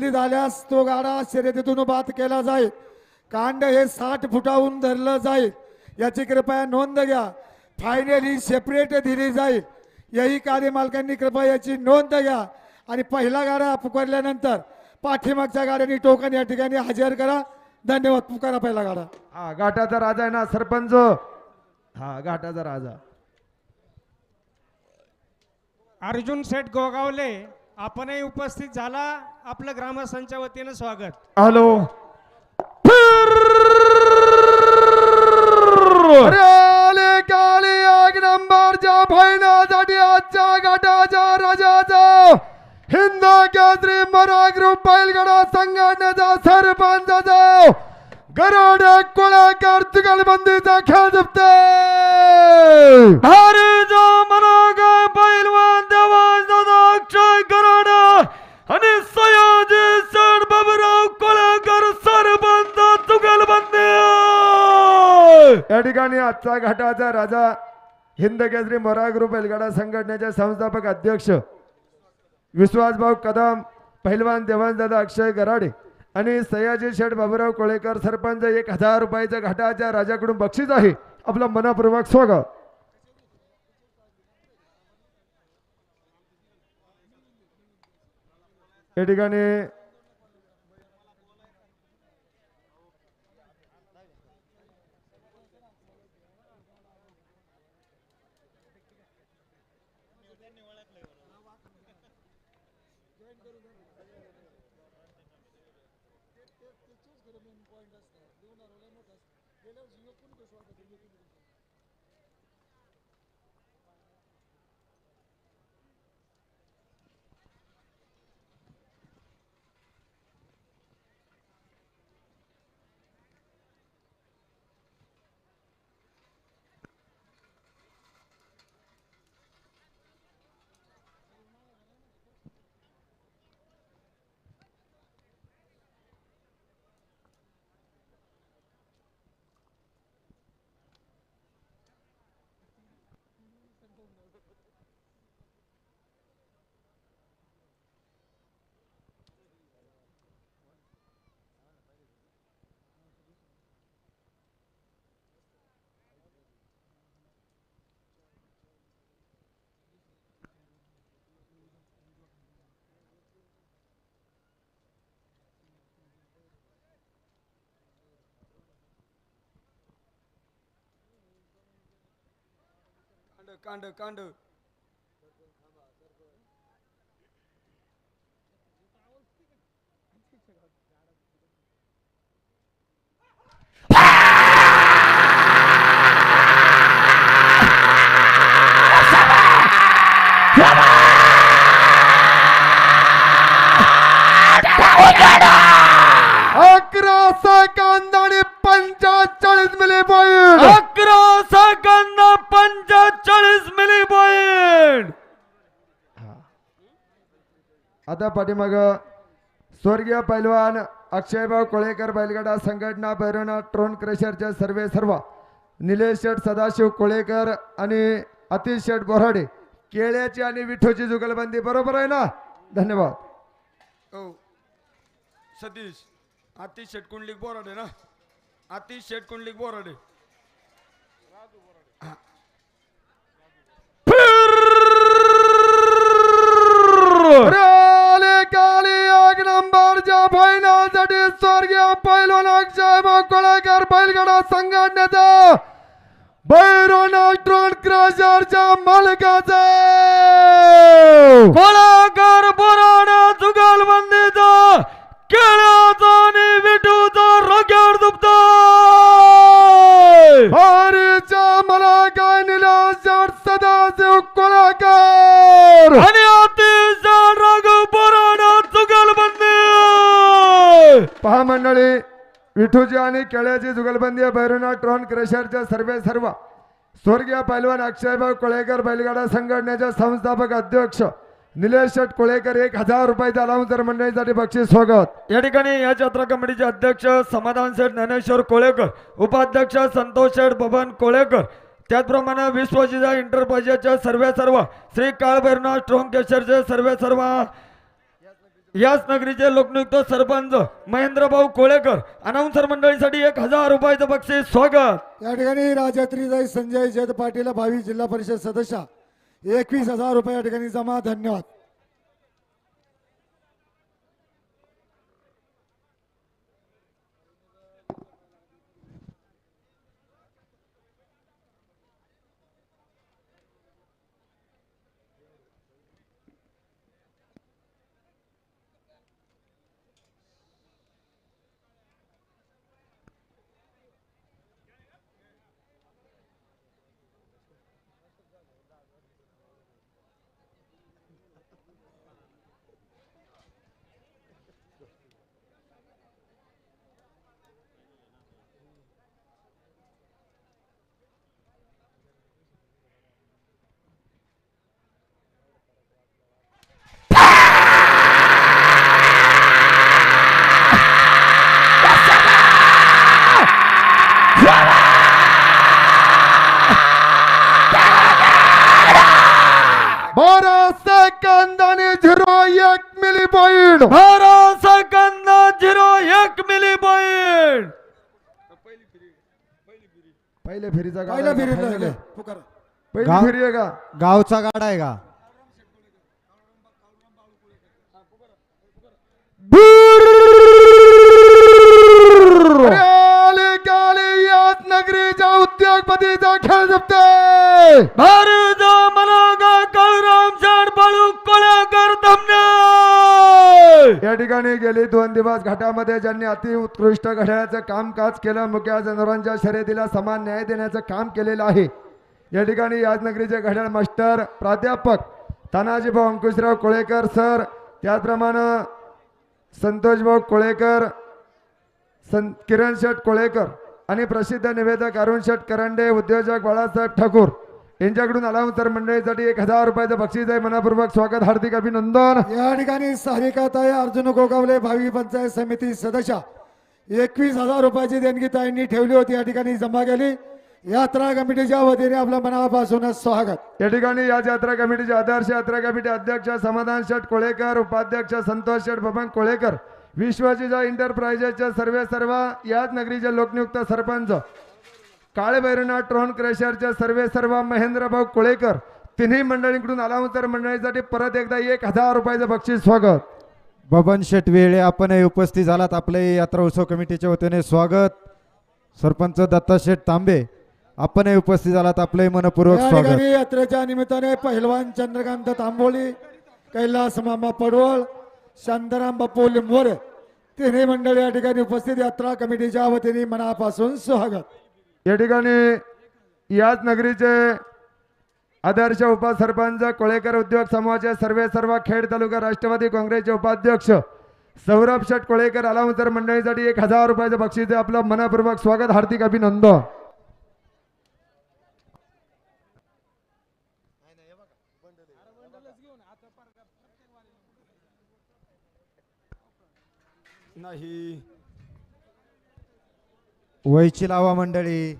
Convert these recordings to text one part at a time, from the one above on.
बदली झाल्यास तो गाडा शर्यतीतून बाद केला जाईल. कांड हे साठ फुटाहून धरलं जाईल. याची कृपया नोंद घ्या. फायनल ही सेपरेट दिली जाईल. यही कार्य मालकांनी कृपया याची नोंद घ्या. आणि पहिला गाडा पुकारल्यानंतर पाठीमागच्या गाड्यांनी टोकन या ठिकाणी हजर करा. धन्यवाद. पुकारा पहिला गाडा. हा घाटाचा राजा आहे ना सरपंच? हा घाटाचा राजा. अर्जुन शेठ गोगावले. आपणही उपस्थित झाला. आपलं ग्रामस्थांच्या वतीनं स्वागत. हॅलो. अरे आले काली एक नंबरच्या फायनासाठी आजच्या गटाच्या राजाचा हिंद केसरी मरा ग्रुप बैलगडा संघटनेचा सरपंचाचा गरोड कोळाकर तुगलबंदीचा खेळ जिंकते या ठिकाणी आजचा घाटाचा राजा हिंद केसरी मोरा ग्रुप एलगाडा संघटनेचे संस्थापक अध्यक्ष विश्वासभाऊ कदम पहिलवान देवानदादा अक्षय गराडे आणि सयाजी शेठ बाबूराव कोळेकर सरपंच एक हजार रुपयाच्या घाटाच्या राजाकडून बक्षीस आहे. आपलं मनापूर्वक स्वागत. या ठिकाणी termen, pointers, donar, olemotas, ele au zinocun că și-o adăugă, कांड कांड कांड. अकरा सेकंद आणि पंचेचाळीस मिली पॉईंट अकरा सेकंद पंचेचाळीस मिली पॉईंट आता पाठीमाग स्वर्गीय पैलवान अक्षयभाऊ कोळेकर बैलगाडा संघटना भैरवना ट्रोन क्रशरचे सर्वे सर्व. निलेश शेठ सदाशिव कोळेकर आणि अतिश शेठ बोराडे. केळ्याची आणि विठोची जुगलबंदी बरोबर आहे ना? धन्यवाद. हो. सतीश आतिश शेटकुंडलिक बोराडे ना? आतिश शेटकुंडलिक बोराडे. राले काली एक नंबरच्या फायनलसाठी स्वर्गीय पैलवान अक्षय कोळेकर बैलगाडा संघटनेचा भैरवनाथ ड्रोन क्रशरच्या मालकाचे. कोळाकर बोराडा जुगलबंदीचा केळ्याचा आणि विठूचा रगड दुपता हरीच्या मला काय निलास सदाशिव कोळाकर. आणि महामंडळी मंडळी आणि केळ्याची जुगलबंदी भैरवनाथ ट्रॉन क्रेशरच्या सर्वे सर्व. स्वर्गीय पैलवान अक्षयभाऊ कोळेकर बैलगाडा संघटनेचे संस्थापक अध्यक्ष निलेश शेठ कोळेकर एक हजार रुपयाचा अलाउन्सर मंडळीसाठी बक्षीस स्वागत. या ठिकाणी या जत्रा कमिटीचे अध्यक्ष समाधान शेठ ज्ञानेश्वर कोळेकर उपाध्यक्ष संतोष शेठ बबन कोळेकर त्याचप्रमाणे विश्वजिता इंटरप्राइजेसच्या सर्वे सर्व श्री काळभैरनाथ स्ट्रॉंग केशरचे सर्वे सर्व याच नगरीचे लोकनियुक्त सरपंच महेंद्रभाऊ कोळेकर अनाउन्सर मंडळीसाठी एक हजार रुपयाचं बक्षीस स्वागत. या ठिकाणी राजयात्रीजाई संजय जयंत पाटील भावी जिल्हा परिषद सदस्य एकवीस हजार रुपये या ठिकाणी जमा धन्यवाद. बारा सेकंद आणि झिरो एक मिली पॉइंट। बारा सेकंद झिरो एक मिली पॉइंट। पहिले फेरीचा पहिल्या. पुकारा. पहिली गाव- फेरी आहे का? गावचा गाडा आहे का? अरे! गाले याच नगरीच्या उद्योगपतीचा खेळ जपते. भारत मनागा काळूराम झाड बाळू कोळेकर धमने. या ठिकाणी गेली दोन दिवस घाटामध्ये ज्यांनी अति उत्कृष्ट घड्याळाचं कामकाज केलं मुख्या जनावरांच्या शर्यतीला समान न्याय देण्याचं काम केलेलं आहे. या ठिकाणी याच नगरीचे घड्याळ मास्टर प्राध्यापक तानाजीभाऊ अंकुशराव कोळेकर सर त्याचप्रमाणे संतोषभाऊ कोळेकर सं किरण शेठ कोळेकर आणि प्रसिद्ध निवेदक अरुण शेठ करंडे उद्योजक बाळासाहेब ठाकूर. यांच्याकडून अलाउन्सर मंडळीसाठी एक हजार रुपयाचं बक्षीस आहे. मनापूर्वक स्वागत हार्दिक अभिनंदन. या ठिकाणी सारिकाताई अर्जुन गोगावले भावी पंचायत समिती सदस्य. एकवीस हजार रुपयाची देणगी ताईंनी ठेवली होती या ठिकाणी जमा केली. यात्रा कमिटीच्या वतीने आपल्या मनापासूनच स्वागत. या ठिकाणी या यात्रा कमिटीचे आदर्श यात्रा कमिटी अध्यक्ष समाधान शेठ कोळेकर उपाध्यक्ष संतोष शेठ बबन कोळेकर विश्वजिजा एंटरप्राइजेसचे सर्वे सर्व याच नगरीचे लोकनियुक्त सरपंच काळेभैरवनाथ ट्रोन क्रेशरचे सर्वे सर्व महेंद्रभाऊ कोळेकर तिन्ही मंडळींकडून अलाउन्सर मंडळीसाठी परत एकदा एक हजार रुपयाचं बक्षीस स्वागत. बबन शेट वेळे आपणही उपस्थित झालात. आपले यात्रा उत्सव कमिटीच्या वतीने स्वागत. सरपंच दत्ता शेठ तांबे आपणही उपस्थित झालात. आपले मनपूर्वक स्वागत. यात्रेच्या निमित्ताने पहिलवान चंद्रकांत तांबोली कैलास मामा पडवळ शांताराम बापू लिंबोर तिन्ही मंडळी या ठिकाणी उपस्थित यात्रा कमिटीच्या वतीने मनापासून स्वागत. या ठिकाणी याच नगरीचे आदर्श उपसरपंच कोळेकर उद्योग समूहाचे सर्वे सर्व खेड तालुका राष्ट्रवादी काँग्रेसचे उपाध्यक्ष सौरभ शेठ कोळेकर अलाउन्सर मंडळीसाठी एक हजार रुपयाचं बक्षीस आपलं मनापूर्वक स्वागत हार्दिक अभिनंदन. नाही. वयची लावा मंडळी.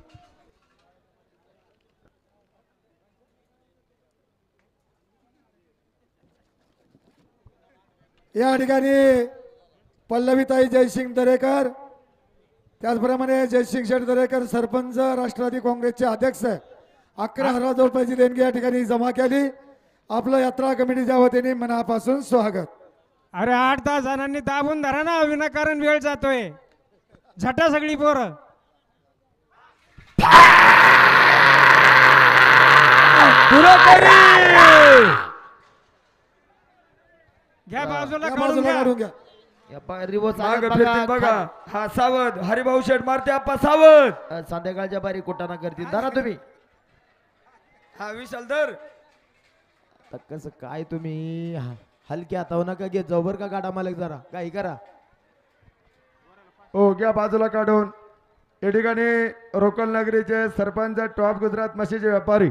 या ठिकाणी पल्लवीताई जयसिंग दरेकर त्याचप्रमाणे जयसिंग शेठ दरेकर सरपंच राष्ट्रवादी काँग्रेसचे अध्यक्ष अकरा हजार रुपयाची देणगी या ठिकाणी जमा केली. आपलं यात्रा कमिटीच्या वतीने मनापासून स्वागत. अरे आठ दहा जणांनी दाबून धरा ना विनाकारण वेळ जातोय. झटा सगळी पोरं. घ्या बाजूला काढून घ्या. काढून घ्या. माग फिरतील बघा. हा सावध हरिभाऊ शेठ मारते आप्पा सावध. अ, संध्याकाळच्या बारी कुटाणा करतील. धरा तुम्ही. हा विशाल धर. आता कसं काय तुम्ही? ह- हलके हाताव नका घेत जाऊ. बरं का गाडा मालक जरा? काही करा. हो घ्या बाजूला काढून. या ठिकाणी रोकल नगरीचे सरपंच टॉप गुजरात म्हशीचे व्यापारी.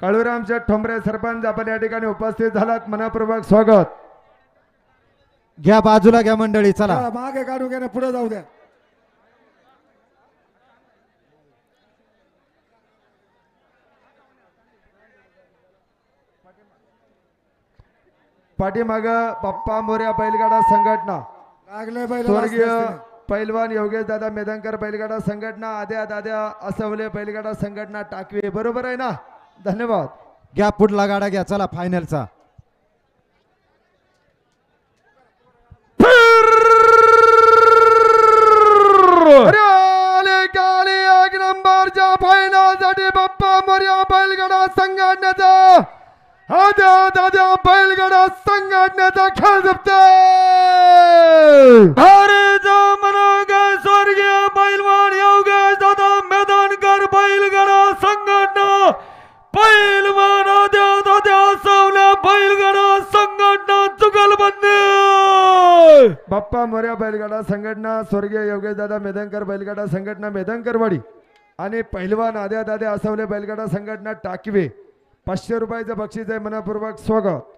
काळूराम शेठ ठोंबरे सरपंच आपण या ठिकाणी उपस्थित झालात. मनापूर्वक स्वागत. घ्या बाजूला घ्या मंडळी चला. हा, मागे काढून घ्या पुढे जाऊ द्या. पाठीमाग बाप्पा मोर्या बैलगाडा संघटना. लागले बैल स्वर्गीय पैलवान योगेश दादा मेदनकर बैलगाडा संघटना आद्या दाद्या असवले बैलगाडा संघटना टाकवे. बरोबर आहे ना? धन्यवाद. घ्या पुढला गाडा घ्या चला फायनलचा एक नंबरच्या फायनलसाठी बाप्पा मोर्या बैलगाडा संघटनेचा आद्या दाद्या बैलगाडा संघटनेचा खेळ जपते भारत मनोगा स्वर्गीय पैलवान योगेश दादा मैदानकर बैलगाडा संघटना पैलवान आद्या दाद्या सावल्या बैलगाडा संघटना चुगलबंदी बाप्पा मोर्या बैलगाडा संघटना स्वर्गीय योगेश दादा मेदनकर बैलगाडा संघटना मेदनकरवाडी आणि पहिलवान आद्या दाद्या असवले बैलगाडा संघटना टाकवे. पाचशे रुपयाचं बक्षीस आहे. मनापूर्वक स्वागत.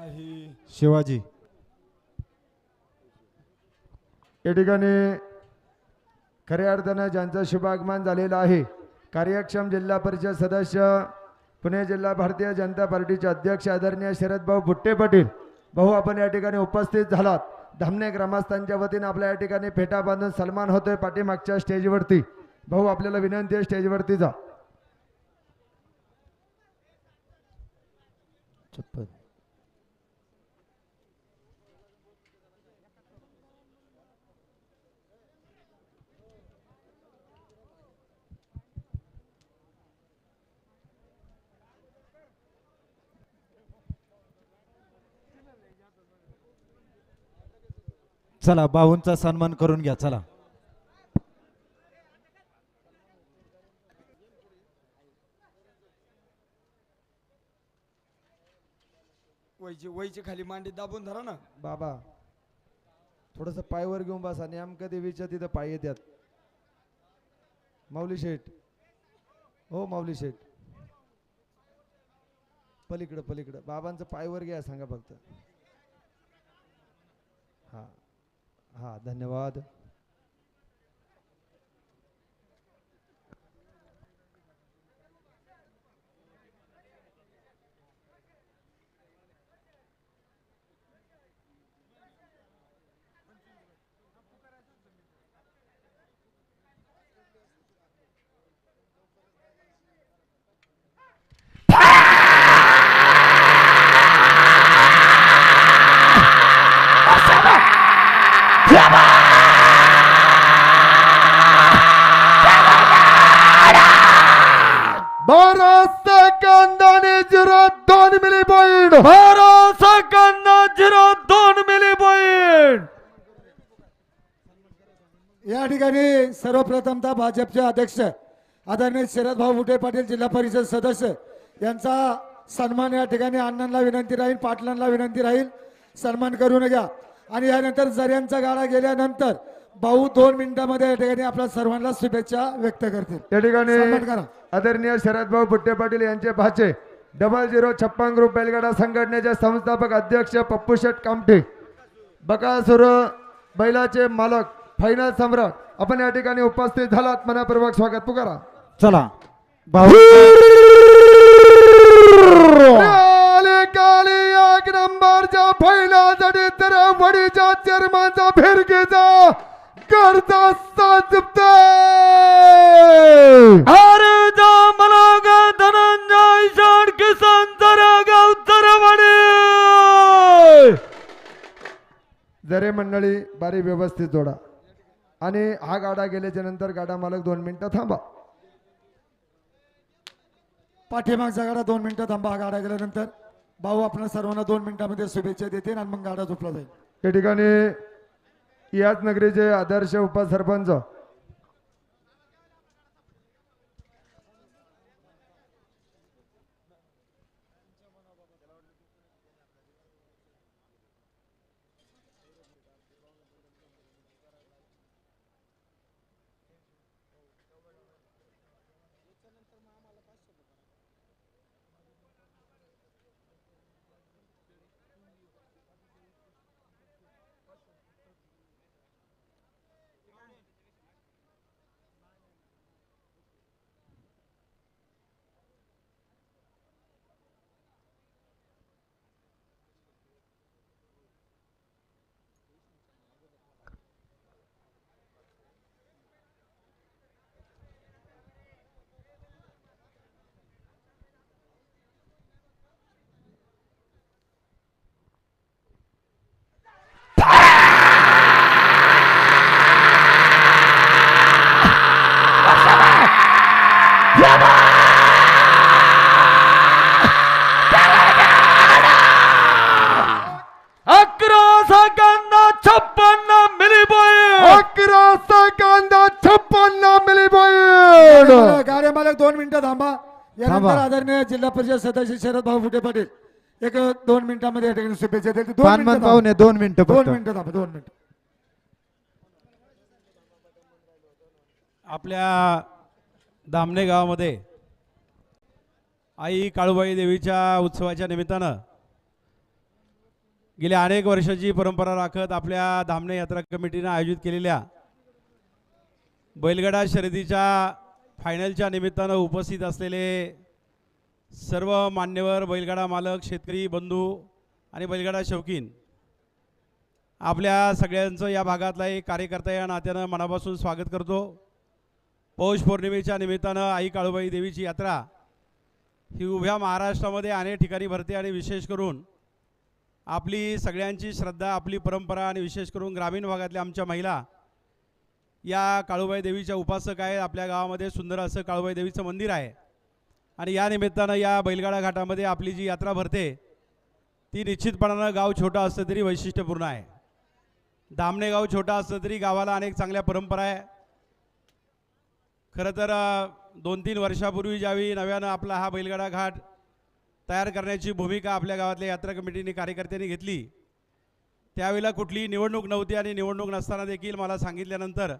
शिवाजी. या ठिकाणी खऱ्या अर्थानं ज्यांचं शुभागमन झालेलं आहे कार्यक्षम जिल्हा परिषद सदस्य पुणे जिल्हा भारतीय जनता पार्टीचे अध्यक्ष आदरणीय शरद भाऊ भुट्टे पाटील. भाऊ आपण या ठिकाणी उपस्थित झालात. धामणे ग्रामस्थांच्या वतीने आपल्या या ठिकाणी फेटा बांधून सन्मान होतोय पाठीमागच्या स्टेजवरती. भाऊ आपल्याला विनंती आहे स्टेजवरती जा. छप्पन चला बाहूंचा सन्मान करून घ्या चला. वयची वयची खाली मांडी दाबून धरा ना. बाबा थोडस पायवर घेऊन बसा नेमकं देवीच्या तिथं पाय येतात माऊली शेठ. हो माऊली शेठ. पलीकडं पलीकडं. बाबांचं पायवर घ्या सांगा फक्त. हा. हा धन्यवाद बारा सेकंदाने झिरो दोन मिली पॉईंट बारा सेकंद झिरो दोन मिली पॉईंट या ठिकाणी सर्वप्रथमतः भाजपचे अध्यक्ष आदरणीय शरद भाऊ बुटे पाटील जिल्हा परिषद सदस्य यांचा सन्मान या ठिकाणी अण्णांना विनंती राहील पाटलांना विनंती राहील. सन्मान करून घ्या. आणि यानंतर जऱ्यांचा गाडा गेल्यानंतर भाऊ दोन मिनिटांमध्ये या ठिकाणी आपल्या सर्वांना शुभेच्छा व्यक्त करतील. या ठिकाणी आदरणीय शरदभाऊ बुट्टे पाटील यांचे भाचे डबल झिरो छप्पन ग्रुप बैलगाडा संघटनेचे संस्थापक अध्यक्ष पप्पू शेठ कामठे. बकासूर बैलाचे मालक फायनल सम्राट. आपण या ठिकाणी उपस्थित झालात. मनापूर्वक स्वागत पुकारा. चला. भाऊ. कालिया नंबरच्या फैलासाठी तर वडीच्या चर्माचा फिरकीचा करता साजुप्त अर्जा मलाग धनंजय शाण किसन तरगा उत्तरवाडी जरे मंडळी बारी व्यवस्थित जोडा. आणि हा गाडा गेल्याच्यानंतर गाडा मालक दोन मिनिटं थांबा. पाठीमागचा गाडा दोन मिनिटं थांबा हा गाडा गेल्यानंतर. भाऊ आपल्या सर्वांना दोन मिनिटामध्ये शुभेच्छा देतील आणि मग गाडा झोपला जाईल. या ठिकाणी याच नगरीचे आदर्श उपसरपंच अकरा सेकंद छप्पन्न मिली पॉईंट अकरा सेकंद छप्पन्न मिली पॉईंट गाड्या मालक दोन मिनिटं थांबा यानंतर थांबा. आदरणीय जिल्हा परिषद सदस्य शरद भाऊ फुटे पाटील. एक दोन मिनिटामध्ये या ठिकाणी शुभेच्छा देतील दोन पानमन मिनिटं पाहुणे थांबा. दोन मिनिटं दोन फक्त. मिनिटं थांबा दोन मिनिटं. आपल्या दामणे गावामध्ये आई काळूबाई देवीच्या उत्सवाच्या निमित्तानं गेल्या अनेक वर्षाची परंपरा राखत आपल्या धामणे यात्रा कमिटीनं आयोजित केलेल्या बैलगाडा शर्यतीच्या फायनलच्या निमित्तानं उपस्थित असलेले सर्व मान्यवर बैलगाडा मालक शेतकरी बंधू आणि बैलगाडा शौकीन आपल्या सगळ्यांचं या भागातला एक कार्यकर्ता या नात्यानं मनापासून स्वागत करतो. पौष पौर्णिमेच्या निमित्तानं आई काळूबाई देवीची यात्रा ही उभ्या महाराष्ट्रामध्ये अनेक ठिकाणी भरते आणि विशेष करून आपली सगळ्यांची श्रद्धा आपली परंपरा आणि विशेष करून ग्रामीण भागातल्या आमच्या महिला या काळूबाई देवीच्या उपासक आहेत. आपल्या गावामध्ये सुंदर असं काळूबाई देवीचं मंदिर आहे. आणि या निमित्तानं या बैलगाडा घाटामध्ये आपली जी यात्रा भरते ती निश्चितपणानं गाव छोटं असलं तरी वैशिष्ट्यपूर्ण आहे. धामणे गाव छोटा असलं तरी गावाला अनेक चांगल्या परंपरा आहे. खरं तर दोन तीन वर्षापूर्वी ज्यावेळी नव्यानं आपला हा बैलगाडा घाट तयार करण्याची भूमिका आपल्या गावातल्या यात्रा कमिटीने कार्यकर्त्यांनी घेतली त्यावेळेला कुठलीही निवडणूक नव्हती आणि निवडणूक नसताना देखील मला सांगितल्यानंतर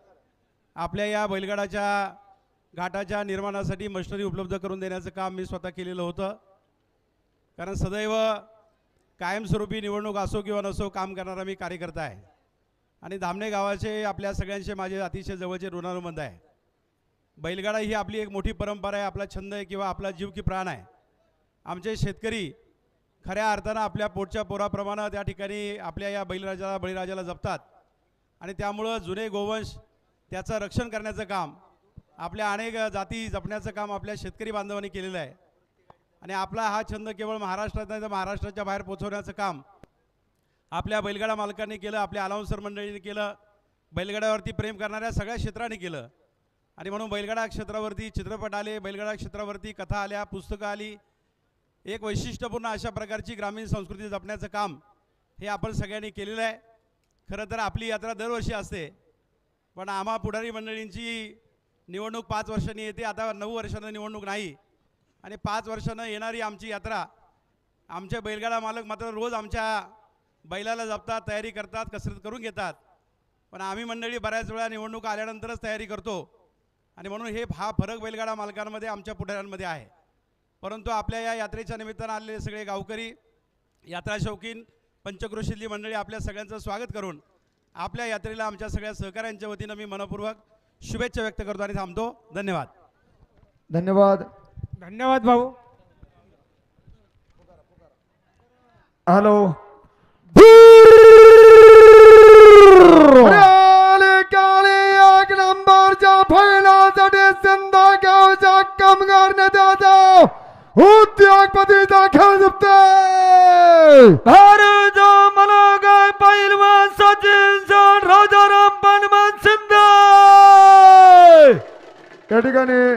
आपल्या या बैलगाडाच्या घाटाच्या निर्माणासाठी मशिनरी उपलब्ध करून देण्याचं काम मी स्वतः केलेलं होतं. कारण सदैव कायमस्वरूपी निवडणूक असो किंवा नसो काम करणारा मी कार्यकर्ता आहे. आणि धामणे गावाचे आपल्या सगळ्यांचे माझे अतिशय जवळचे ऋणानुबंध आहे. बैलगाडा ही आपली एक मोठी परंपरा आहे आपला छंद आहे किंवा आपला जीव की प्राण आहे. आमचे शेतकरी खऱ्या अर्थानं आपल्या पोटच्या पोराप्रमाणे त्या ठिकाणी आपल्या या बैलराजाला बळीराजाला जपतात. आणि त्यामुळं जुने गोवंश त्याचं रक्षण करण्याचं काम आपल्या अनेक जाती जपण्याचं काम आपल्या शेतकरी बांधवांनी केलेलं आहे. आणि आपला हा छंद केवळ महाराष्ट्रात नाही तर महाराष्ट्राच्या बाहेर पोचवण्याचं काम आपल्या बैलगाडा मालकांनी केलं आपल्या अलाउन्सर मंडळींनी केलं बैलगाड्यावरती प्रेम करणाऱ्या सगळ्या क्षेत्राने केलं. आणि म्हणून बैलगाडा क्षेत्रावरती चित्रपट आले बैलगाडा क्षेत्रावरती कथा आल्या पुस्तकं आली एक वैशिष्ट्यपूर्ण अशा प्रकारची ग्रामीण संस्कृती जपण्याचं काम हे आपण सगळ्यांनी केलेलं आहे. खरं तर आपली यात्रा दरवर्षी असते पण आम्हा पुढारी मंडळींची निवडणूक पाच वर्षांनी येते आता नऊ वर्षानं निवडणूक नाही. आणि पाच वर्षानं येणारी आमची यात्रा आमच्या बैलगाडा मालक मात्र रोज आमच्या बैलाला जपतात तयारी करतात कसरत करून घेतात. पण आम्ही मंडळी बऱ्याच वेळा निवडणूक आल्यानंतरच तयारी करतो. आणि म्हणून हे हा फरक बैलगाडा मालकांमध्ये आमच्या पुढाऱ्यांमध्ये आहे. परंतु आपल्या या यात्रेच्या निमित्तानं आलेले सगळे गावकरी यात्रा शौकीन पंचक्रोशीतली मंडळी आपल्या सगळ्यांचं स्वागत करून आपल्या यात्रेला आमच्या सगळ्या सहकाऱ्यांच्या वतीनं मी मनपूर्वक शुभेच्छा व्यक्त करतो आणि थांबतो. धन्यवाद. धन्यवाद. धन्यवाद भाऊ. हॅलो. उद्योगपतीचा भारत पैलवान सचिन या ठिकाणी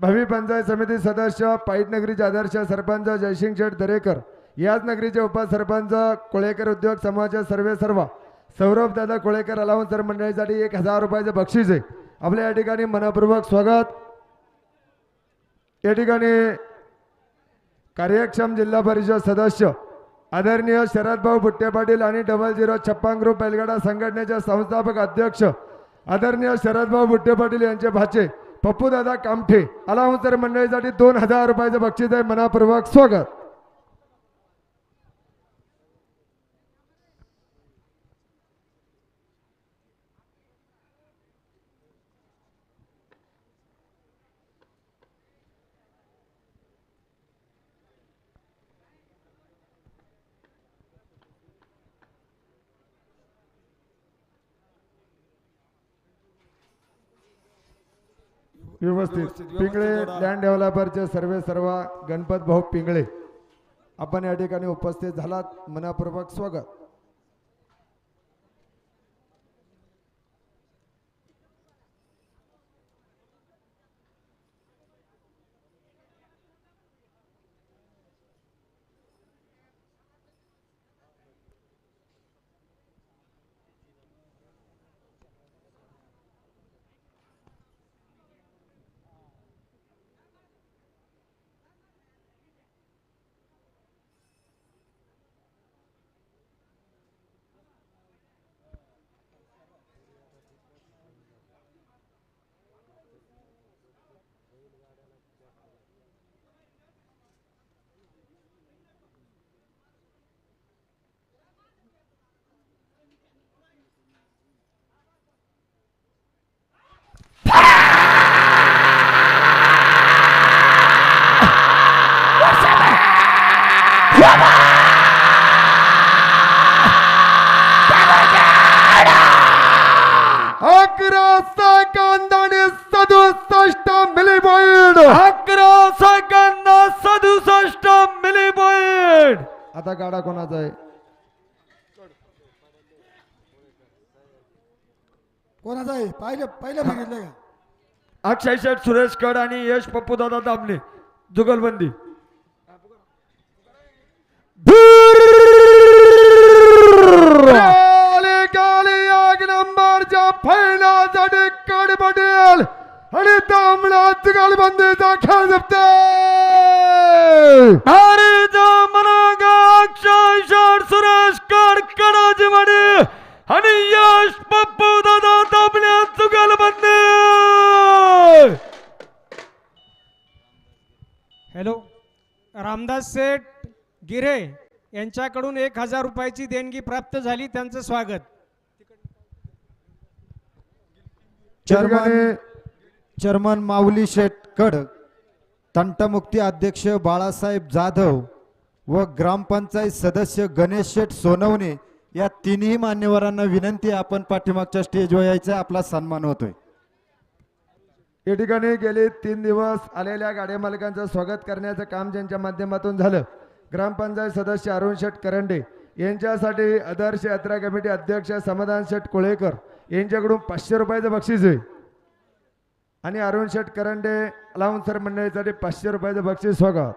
भावी पंचायत समिती सदस्य पाईट नगरीचे आदर्श सरपंच जयसिंग शेठ दरेकर याच नगरीचे उपसरपंच कोळेकर उद्योग समूहाचे सर्वे सर्व सौरभ दादा कोळेकर अलावंसर मंडळीसाठी एक हजार रुपयाचं बक्षीस आहे. आपल्या या ठिकाणी मनपूर्वक स्वागत. या ठिकाणी कार्यक्षम जिल्हा परिषद सदस्य आदरणीय शरदभाऊ बुट्टे पाटील आणि डबल झिरो छप्पन ग्रुप बैलगाडा संघटनेचे संस्थापक अध्यक्ष आदरणीय शरदभाऊ बुट्टे पाटील यांचे भाचे पप्पूदादा कामठे अलावंसर मंडळीसाठी दोन हजार रुपयाचं बक्षीस आहे. मनापूर्वक स्वागत. व्यवस्थित. पिंगळे. लँड डेव्हलपरचे सर्वे सर्व गणपत भाऊ पिंगळे. आपण या ठिकाणी उपस्थित झालात. मनापूर्वक स्वागत. अकरा सेकंद आणि सदुसष्ट मिली पॉईंट अकरा सेकंद सदुसष्ट मिली पॉइंट आता गाडा कोणाचा आहे? कोणाचा आहे? पाहिलं पहिलं बघितलं का? अक्षय शेठ सुरेश कड आणि यश पप्पू दादा दामले जुगलबंदी गाली गाली एक नंबरच्या फायनलसाठी कड पटेल आणि तांबडा जुगलबंदीचा खेळ जपते हरीचा मनागा अक्षय शॉट सुरेश कडकडाची मडी आणि यश पप्पू दादा दाबल्या चुकल बंदे हॅलो रामदास सेठ गिरे यांच्याकडून एक हजार रुपयाची देणगी प्राप्त झाली. त्यांचं स्वागत. चर्मन चर्मन माऊली शेठ कड तंटमुक्ती अध्यक्ष बाळासाहेब जाधव व ग्रामपंचायत सदस्य गणेश शेठ सोनवणे या तिन्ही मान्यवरांना विनंती आपण पाठीमागच्या स्टेजवर यायचं आपला सन्मान होतोय. या ठिकाणी गेले तीन दिवस आलेल्या गाड्या मालकांचं स्वागत करण्याचं काम ज्यांच्या माध्यमातून झालं. ग्रामपंचायत सदस्य अरुण शेठ करंडे यांच्यासाठी आदर्श यात्रा कमिटी अध्यक्ष समाधान शेठ कोळेकर यांच्याकडून पाचशे रुपयाचं बक्षीस आहे. आणि अरुण शेठ करंडे अलाउन्सर मंडळीसाठी पाचशे रुपयाचं बक्षीस स्वागत.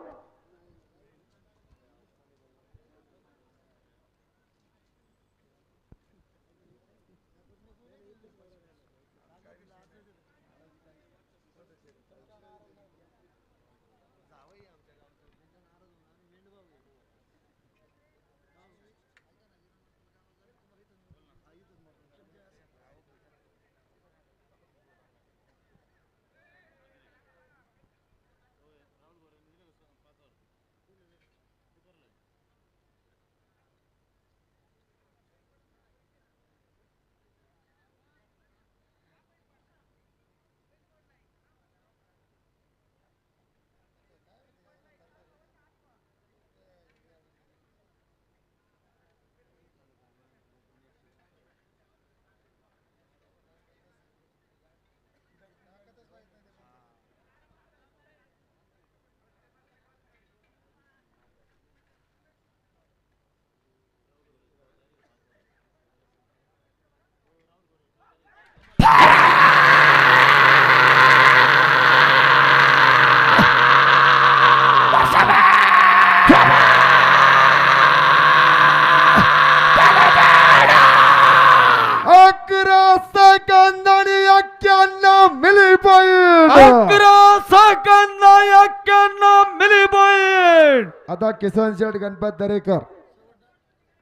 आता किसन शेठ गणपत दरेकर.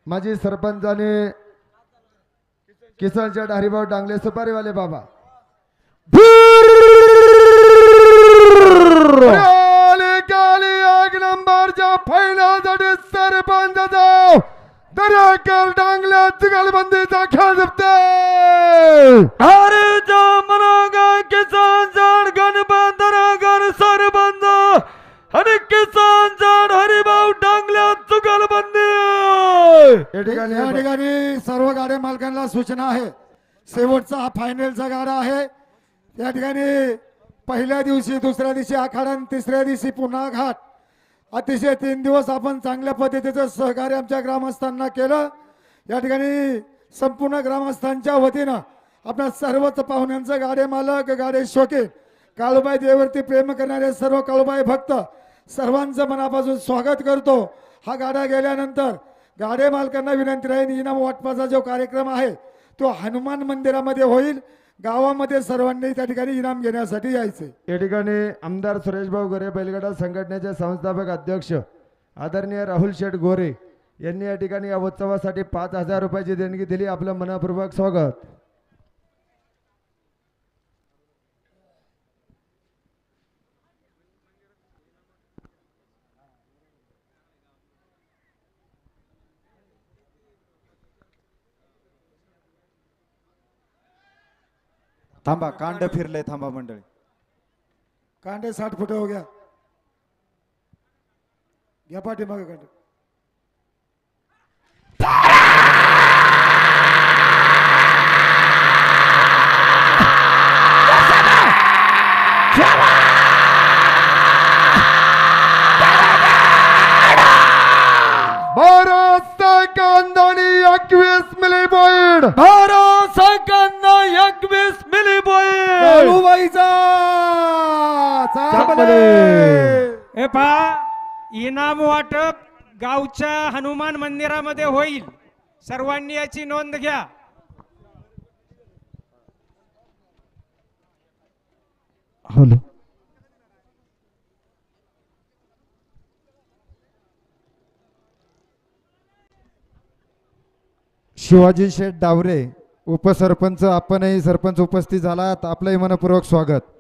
माजी सरपंच आणि किसन शेठ हरिभाऊ डांगले सुपारीवाले बाबा. नंबरच्या सरपंच दरेकर डांगल्या खेळ अरे जा मनागा किसान जाड या ठिकाणी या ठिकाणी सर्व गाड्या मालकांना सूचना आहे. शेवटचा हा फायनलचा गाडा आहे. या ठिकाणी पहिल्या दिवशी दुसऱ्या दिवशी आखाडा तिसऱ्या दिवशी पुन्हा घाट अतिशय तीन दिवस आपण चांगल्या पद्धतीचं सहकार्य आमच्या ग्रामस्थांना केलं. या ठिकाणी संपूर्ण ग्रामस्थांच्या वतीनं आपल्या सर्वच पाहुण्यांचं गाडे मालक गाडे शोके काळूबाई देववरती प्रेम करणारे सर्व काळूबाई भक्त सर्वांचं मनापासून स्वागत करतो. हा गाडा गेल्यानंतर गाडे मालकांना विनंती राहील इनाम वाटपाचा जो कार्यक्रम आहे तो हनुमान मंदिरामध्ये होईल. गावामध्ये सर्वांनी त्या ठिकाणी इनाम घेण्यासाठी यायचे. या ठिकाणी आमदार सुरेशभाऊ गोरे बैलगाडा संघटनेचे संस्थापक अध्यक्ष आदरणीय राहुल शेठ गोरे यांनी या ठिकाणी या उत्सवासाठी पाच हजार रुपयाची देणगी दिली. आपलं मनपूर्वक स्वागत. थांबा कांड फिरले थांबा मंडळी. कांडे साठ फुट हो गया. घ्या पाठीमागे कांडे. बारा सेकंद आणि इनाम वाटप गावच्या हनुमान मंदिरामध्ये होईल. सर्वांनी याची नोंद घ्या. हॅलो. शिवाजी शेठ डावरे उपसरपंच आपणही सरपंच उपस्थित झालात. आपलंही मनपूर्वक स्वागत.